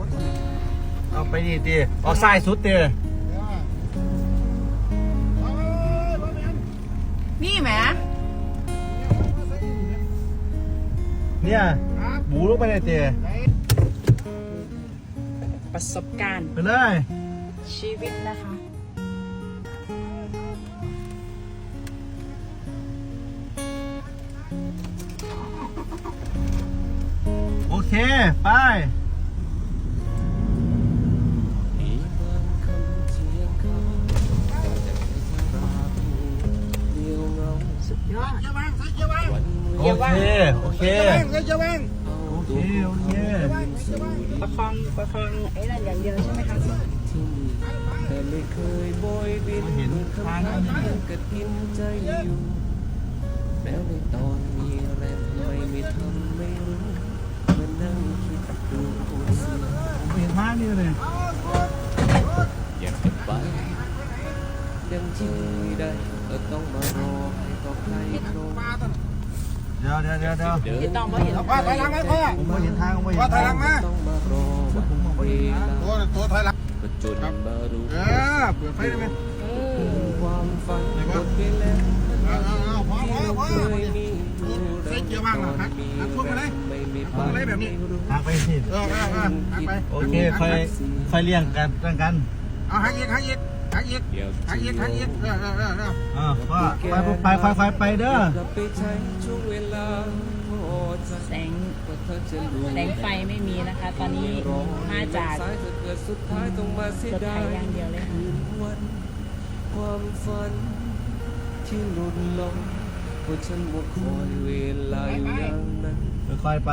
คนคนนี้เอาไปนี่ตีออกซ้ายสุดตีเออเอ้ยบ่แม่นนี่แหมมาใส่อีกเนี่ยเนี่ยครับบูลงไปเลยตีไหนประสบการณ์ ไปเลย ชีวิตนะคะโอเค ไป สุดยอด เกียร์วางใส่เกียร์วางโอเค โอเค เกียร์วางโอเคโอเคใส่เกียร์วางใส่เกียร์วางประคองประคองไอ้นั่นอย่างเดียวใช่ไหมคะแต่ไม่เคยโบยบินเห็นทางแล้วนี่กระทินใจอยู่แล้วในตอนมีแรงทำไมไม่ทำไม่รู้มานั่งคิดดูเสียผมเห็นทางนี่เลยากจะไป ยังที่ได้ ก็ต้องมารอให้ต่อใครโครงปลาต้นเดี๋ยวเดี๋ยวเดี๋ยวเดี๋ยวเดิพี่นต้องบ่เห็นเอาปถอยหลังไหมพ่อผมไม่เห็นทางผมไม่เห็พ่อนถอยหลัทางมาต้องมารอวันเวตัวตัวถอยหลังก็จนมารู้เออเปิดไฟได้ไหมเออความฝันหมดไปแล้วเอาเอาเอาพอพอพอเคยมีอยู่ใส่เกียร์ว่างเหรอครับหักช่วงไปเลยไม่มีอะไรแบบนี้ทางไปสิเออเออเออหักไปโอเคค่อยค่อยเลี่ยงกันเรื่องกันเอาหักอีกหักอีก หักอีกเดี๋ยวหักอีกหักอีกเออเออเออเอออ่าว่าไปไปค่อยค่อยไปเด้อกลับไปใช้ช่วงเวลาพอจะแสงก็เธอจะรู้แสงไฟไม่มีนะคะ ตอนนี้มาจากสายจะเกิดสุดท้ายต้องมาเสียรถไถดายอย่างเดียวเลยค่ะคืนวันความฝันที่หลุดลงเพราะฉันว่าคอยเวลาอยู่อย่างนั้นค่อยๆไป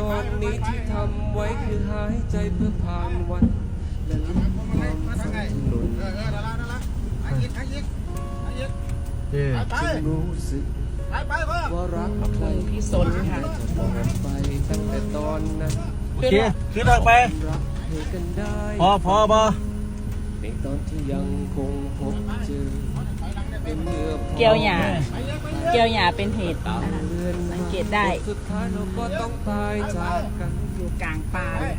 ตอนนี้ที่ทำไว้คือหายใจเพื่อผ่านวัน เออเออนั่นละนั่นละหักอีกหักอีกหักอีกเด้ไปรู้สึกไปไปพ่อว่ารักใครพี่สนค่ะจะบอกไปตั้งแต่ตอนนั้นโอเคขึ้นทางไปรักเธอกได้พอพอพอในตอนที่ยังคงพบเจอเป็นเมื่อพอเกียวหยาเกี่ยวหยาเป็นเหตุสังเกตได้สุดท้ายเราก็ต้องตายจากกันอยู่กลางป่าเลย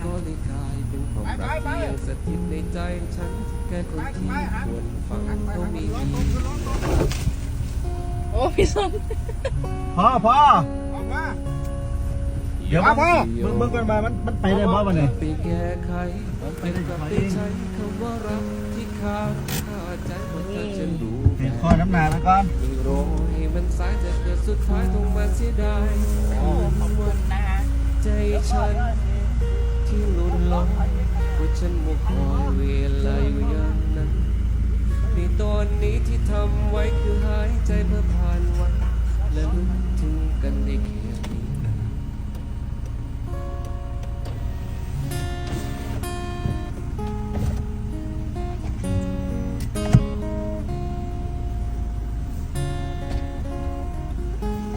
ค่ะ ก็เลยกลายเป็นความรักที่ยังสถิตในใจฉันแค่คนที่ควรฟังเขามีดีโอ้พี่สนพอพอออกมาเดี๋ยวมาพ่อมึงมึงกันมามันมันไปได้บ่วันนี้ไปแก้ไขไปกลับไปใช้คำว่ารักที่ค้างคาใจว่าเธอจะรู้เห็นข้อน้ำหนาแล้วก่อนไม่รอให้มันสายจะเกิดสุดท้ายต้องมาเสียดายโอ้ขอบคุณนะคะใจฉันที่หลุดลงเพราฉันมัวคอยเวลาอยู่อย่างนั้นในตอนนี้ที่ทำไว้คือหายใจเพื่อผ่านวันและลุกถึงกันในแค่นี้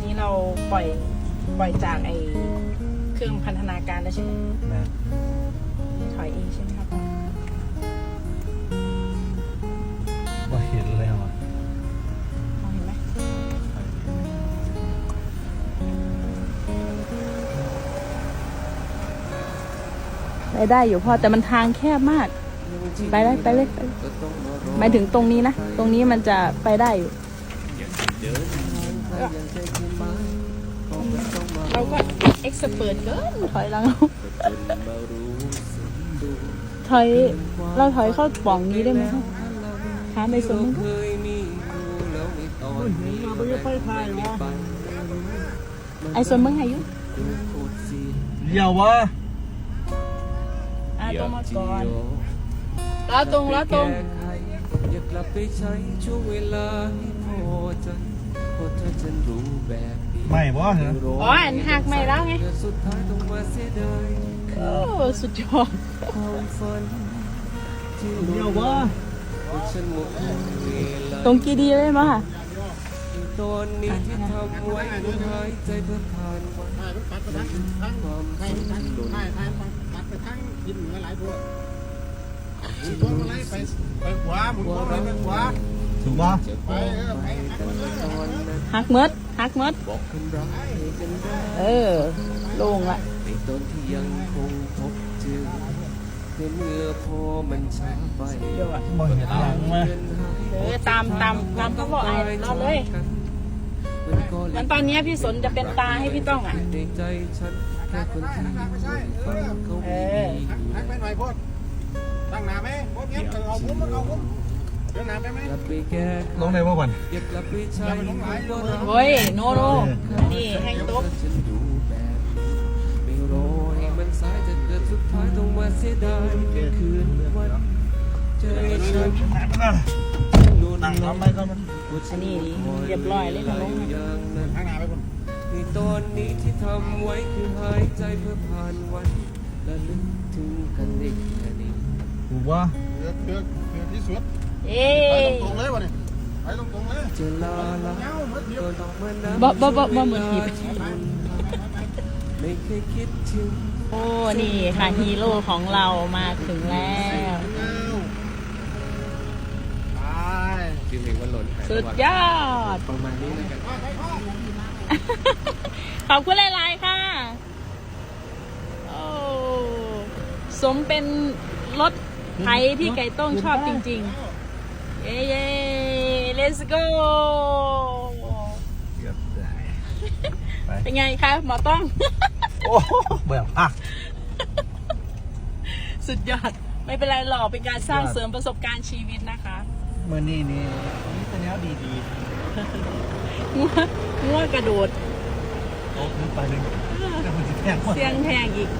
นี่เราปล่อยปล่อยจากไอเครื่องพันธนาการแล้วใช่ไหม นะ ถอยเองใช่ไหมครับบ่เห็นเลยว่ะมองเห็นไหมไปได้อยู่พ่อแต่มันทางแคบมาก ไปเลยไปเลยไปเลยก็ต้องมารอหมายถึงตรงนี้นะ ตรงนี้มันจะไปได้อยู่อย่างที่เดินทางไปอย่างใจที่หมายก็ไม่ต้องมาเราก็เอ็กซ์เปิดเกินถอยหลังก็จนมารู้สึกดู ถอยเราถอยเข้าปล่องนี้ได้ไหมครับหาในสวนมั้งเคยมีอยู่แล้วในตอนนี้มันจะไปถ่ายวะไปไอสวนมึงอายุดูโคตรเสียเดี๋ยววะอะตรงมาก่อนยากแล้วตรงแล้วตรงแก้ไขอยากกลับไปใช้ช่วงเวลาให้พอใจเพราะถ้าฉันรู้แบบนี้ไม่บ่เหรออ๋ออันหักไม่แล้วไง แต่สุดท้ายต้องมาเสียดายโอ้สุดยอดความฝันที่หลุเดี๋ยวดวะเพราะฉันหมดเวลาตรงกีดีเลยมั้งค่ะตอนนี้ที่ทำไว้คือหายใจเพื่อผ่านวันถ่ายมันปัดไปทางทางความถ่ายฝันทางหล่นถ่ายถ่ายปัดไปทางยินเหนือหลายพวกหมุนพวงมาลัยไปไปขวาหมุนพวงมาลัยไปขวาถูกบ่จะบอกไปตั้งแต่ตอนนั้นหักมดหักมดบอกคนรักให้กันได้เออโล่งละ ในตอนที่ยังคงพบเจอแต่เมื่อพอมันช้าไปเดี๋ยวอะบ่เห็นหลังมาเออตามตามตามเขาบอกไอ้เราเลย มันตอนเนี้ยพี่สนจะเป็นตาให้พี่ต้องอะ ในใจฉันแค่คนที่ไม่ใช่เออเขาเอมีอทักไปหน่อยพูดตั้งหนาไหมพวกเนี้ยเอาผมมันเอาผมเดินหนาไปไหม กลับไปแก้ลงได้บ่วันเก็บกลับไปใช้ก็ทำโอ้ยโนโนนี่ให้ตุ๊กฉันอยู่ เสียดายคืนวันใจอฉันลุ้นนั่งทำไปก็มันอันนี้เรียบร้อยเลยนะลงองนั้างหน้าไปคุณในตอนนี้ที่ทำไว้คือหายใจเพื่อผ่านวันและลึกถึงกันเด็กแค่นี้ถูกว่าเดือดเดือดเดือดที่สุดเอ้ไปตรงๆเลยวะเนี่ยไปตรงๆเลยจะลาลาเงาเมื่อเดียวก็ต้อบ่บ่บ่บ่เหมือนผีไม่เคยคิดถึง โอ้นี่ค่ะฮีโร่ของเรามาถึงแล้วไปคือเพลงว่าหล่นหายสุดยอด ประมาณนี้แล้วกันขอบคุณหลาย ๆ ค่ะโอ้สมเป็นรถไถที่ไก่ต้งชอบจริง ๆ เย้เย้ let's go เกือบได้เป็นไงคะหมอต้อง โอ้เบื่อพักสุดยอด ไม่เป็นไรหรอกเป็นการสร้างเสริมประสบการณ์ชีวิตนะคะเมื่อนี้นี่นี่แต่แนวดีงัวงัวกระโดดๆโอ้ขึ้นไปเลยแต่มันจะแทงหมดเสียงแทงอีก